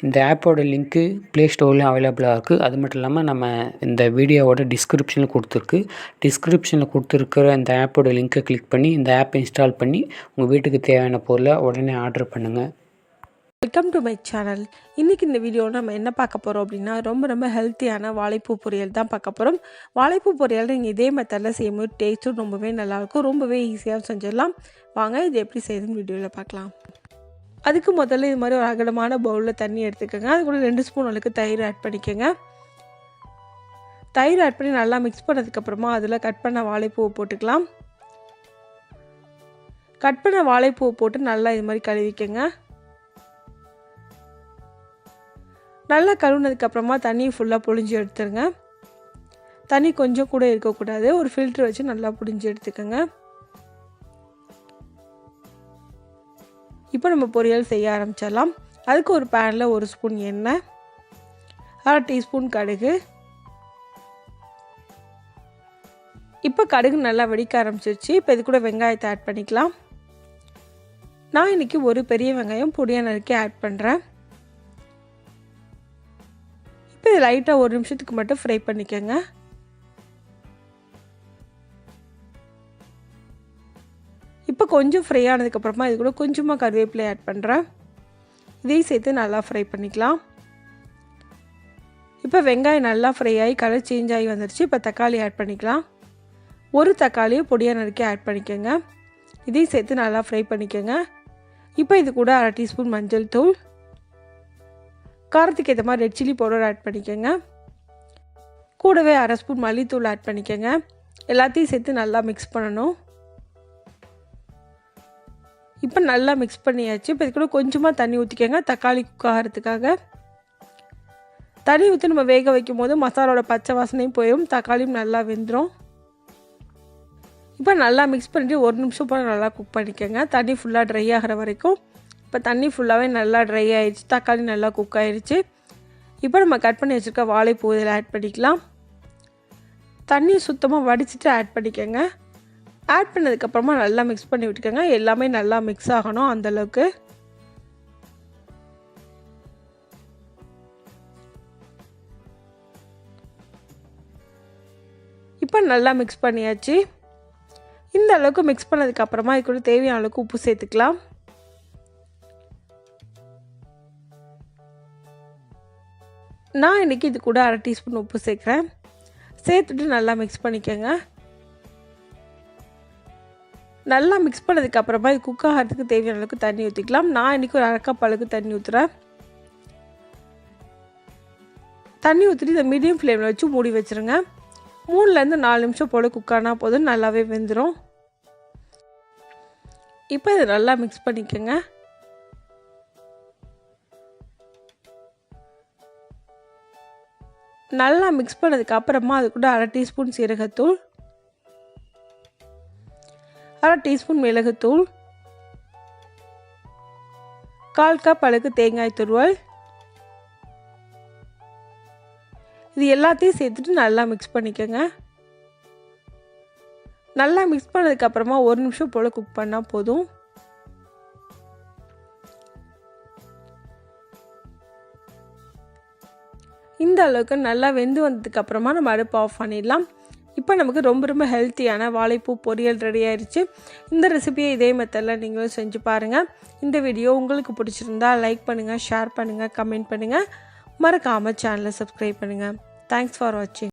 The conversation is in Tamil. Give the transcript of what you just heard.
இந்த ஆப்போட லிங்க்கு ப்ளே ஸ்டோர்லேயும் அவைலபிளாக இருக்குது அது மட்டும் இல்லாமல் நம்ம இந்த வீடியோவோட டிஸ்கிரிப்ஷனில் கொடுத்துருக்கு. டிஸ்கிரிப்ஷனில் கொடுத்துருக்கிற இந்த ஆப்போட லிங்க்கை கிளிக் பண்ணி இந்த ஆப்பை இன்ஸ்டால் பண்ணி உங்கள் வீட்டுக்கு தேவையான பொருளை உடனே ஆர்டர் பண்ணுங்கள் வெல்கம் டு மை சேனல் இன்றைக்கி இந்த வீடியோவில் நம்ம என்ன பார்க்க போகிறோம் அப்படின்னா ரொம்ப ரொம்ப ஹெல்த்தியான வாழைப்பூ பொரியல் தான் பார்க்க போகிறோம் வாழைப்பூ பொரியல் நீங்கள் இதே மெத்தடில் செய்யும்போது டேஸ்ட்டும் ரொம்பவே நல்லாயிருக்கும் ரொம்பவே ஈஸியாக செஞ்சிடலாம். வாங்க இது எப்படி செய்யுதுன்னு வீடியோவில் பார்க்கலாம். அதுக்கு முதல்ல இது மாதிரி ஒரு அகலமான பவுலில் தண்ணி எடுத்துக்கோங்க. அது கூட ரெண்டு ஸ்பூன் அளவுக்கு தயிர் ஆட் பண்ணிக்கோங்க. தயிர் ஆட் பண்ணி நல்லா மிக்ஸ் பண்ணதுக்கப்புறமா அதில் கட் பண்ண வாழைப்பூவை போட்டுக்கலாம். கட் பண்ண வாழைப்பூவை போட்டு நல்லா இது மாதிரி கழுவிக்கோங்க. நல்லா கழுவுனதுக்கப்புறமா தண்ணியை ஃபுல்லாக புழிஞ்சு எடுத்துருங்க. தண்ணி கொஞ்சம் கூட இருக்கக்கூடாது. ஒரு ஃபில்ட்ரு வச்சு நல்லா புழிஞ்சு எடுத்துக்கோங்க. இப்போ நம்ம பொரியல் செய்ய ஆரம்பிச்சிடலாம். அதுக்கு ஒரு பேனில் ஒரு ஸ்பூன் எண்ணெய் அரை டீஸ்பூன் கடுகு. இப்போ கடுகு நல்லா வெடிக்க ஆரம்பிச்சிருச்சு. இப்போ இது கூட வெங்காயத்தை ஆட் பண்ணிக்கலாம். நான் இன்றைக்கி ஒரு பெரிய வெங்காயம் பொடியாக நறுக்கி ஆட் பண்ணுறேன் இப்போ இது லைட்டாக ஒரு நிமிஷத்துக்கு மட்டும் ஃப்ரை பண்ணிக்கோங்க. இப்போ கொஞ்சம் ஃப்ரை ஆனதுக்கப்புறமா இது கூட கொஞ்சமாக கருவேப்பிலை ஆட் பண்ணுறேன் இதையும் சேர்த்து நல்லா ஃப்ரை பண்ணிக்கலாம். இப்போ வெங்காயம் நல்லா ஃப்ரை ஆகி கலர் சேஞ்ச் ஆகி வந்துடுச்சு இப்போ தக்காளி ஆட் பண்ணிக்கலாம். ஒரு தக்காளியை பொடியாக நறுக்கி ஆட் பண்ணிக்கோங்க. இதையும் சேர்த்து நல்லா ஃப்ரை பண்ணிக்கோங்க. இப்போ இது கூட அரை டீஸ்பூன் மஞ்சள் தூள். காரத்துக்கு ஏற்ற மாதிரி ரெட் சில்லி பவுடர் ஆட் பண்ணிக்கோங்க. கூடவே அரை ஸ்பூன் மல்லித்தூள் ஆட் பண்ணிக்கோங்க. எல்லாத்தையும் சேர்த்து நல்லா மிக்ஸ் பண்ணணும். இப்போ நல்லா மிக்ஸ் பண்ணியாச்சு. இப்போ இது கூட கொஞ்சமாக தண்ணி ஊற்றிக்கோங்க தக்காளி குக் ஆகிறதுக்காக தண்ணி ஊற்றி நம்ம வேக வைக்கும் போது மசாலோட பச்சை வாசனையும் போயிடும் தக்காளியும் நல்லா வெந்துடும் இப்போ நல்லா மிக்ஸ் பண்ணிவிட்டு ஒரு நிமிஷம் போல் நல்லா குக் பண்ணிக்கோங்க. தண்ணி ஃபுல்லாக ட்ரை ஆகிற வரைக்கும். இப்போ தண்ணி ஃபுல்லாகவே நல்லா ட்ரை ஆகிடுச்சு தக்காளி நல்லா குக் ஆகிடுச்சு இப்போ நம்ம கட் பண்ணி வச்சுருக்க வாழைப்பூ இதில் ஆட் பண்ணிக்கலாம். தண்ணி சுத்தமாக வடிச்சிட்டு ஆட் பண்ணிக்கோங்க. ஆட் பண்ணதுக்கப்புறமா நல்லா மிக்ஸ் பண்ணி விட்டுக்கோங்க. எல்லாமே நல்லா மிக்ஸ் ஆகணும் அந்தளவுக்கு இப்போ நல்லா மிக்ஸ் பண்ணியாச்சு. இந்த அளவுக்கு மிக்ஸ் பண்ணதுக்கப்புறமா இது கூட தேவையான அளவுக்கு உப்பு சேர்த்துக்கலாம். நான் இன்றைக்கி இது கூட அரை டீஸ்பூன் உப்பு சேர்க்குறேன். சேர்த்துட்டு நல்லா மிக்ஸ் பண்ணிக்கோங்க. நல்லா மிக்ஸ் பண்ணதுக்கப்புறமா இது குக் ஆகிறதுக்கு தேவையான அளவுக்கு தண்ணி ஊற்றிக்கலாம் நான் இன்றைக்கி ஒரு அரைக்கப் அளவுக்கு தண்ணி ஊற்றுறேன் தண்ணி ஊற்றிட்டு இதை மீடியம் ஃப்ளேமில் வச்சு மூடி வச்சுருங்க. மூணுலேருந்து நாலு நிமிஷம் போல் குக் ஆனால் போதும். நல்லாவே வெந்துடும் இப்போ இதை நல்லா மிக்ஸ் பண்ணிக்கோங்க. நல்லா மிக்ஸ் பண்ணதுக்கு அப்புறமா அது கூட அரை டீஸ்பூன் சீரகத்தூள். அரை டீஸ்பூன் மிளகுத்தூள் கால் கப் அளவுக்கு தேங்காய் துருவல். இது எல்லாத்தையும் சேர்த்துட்டு நல்லா மிக்ஸ் பண்ணிக்கோங்க. நல்லா மிக்ஸ் பண்ணதுக்கப்புறமா ஒரு நிமிஷம் போல் குக் பண்ணால் போதும். இந்த அளவுக்கு நல்லா வெந்து வந்ததுக்கப்புறமா நம்ம அடுப்பு ஆஃப் பண்ணிடலாம். இப்போ நமக்கு ரொம்ப ரொம்ப ஹெல்த்தியான வாழைப்பூ பொரியல் ரெடி ஆயிடுச்சு இந்த ரெசிபியை இதே மெத்தடில் நீங்களும் செஞ்சு பாருங்கள் இந்த வீடியோ உங்களுக்கு பிடிச்சிருந்தா லைக் பண்ணுங்கள் ஷேர் பண்ணுங்கள் கமெண்ட் பண்ணுங்கள் மறக்காமல் சேனலை சப்ஸ்கிரைப் பண்ணுங்கள் தேங்க்ஸ் ஃபார் வாட்சிங்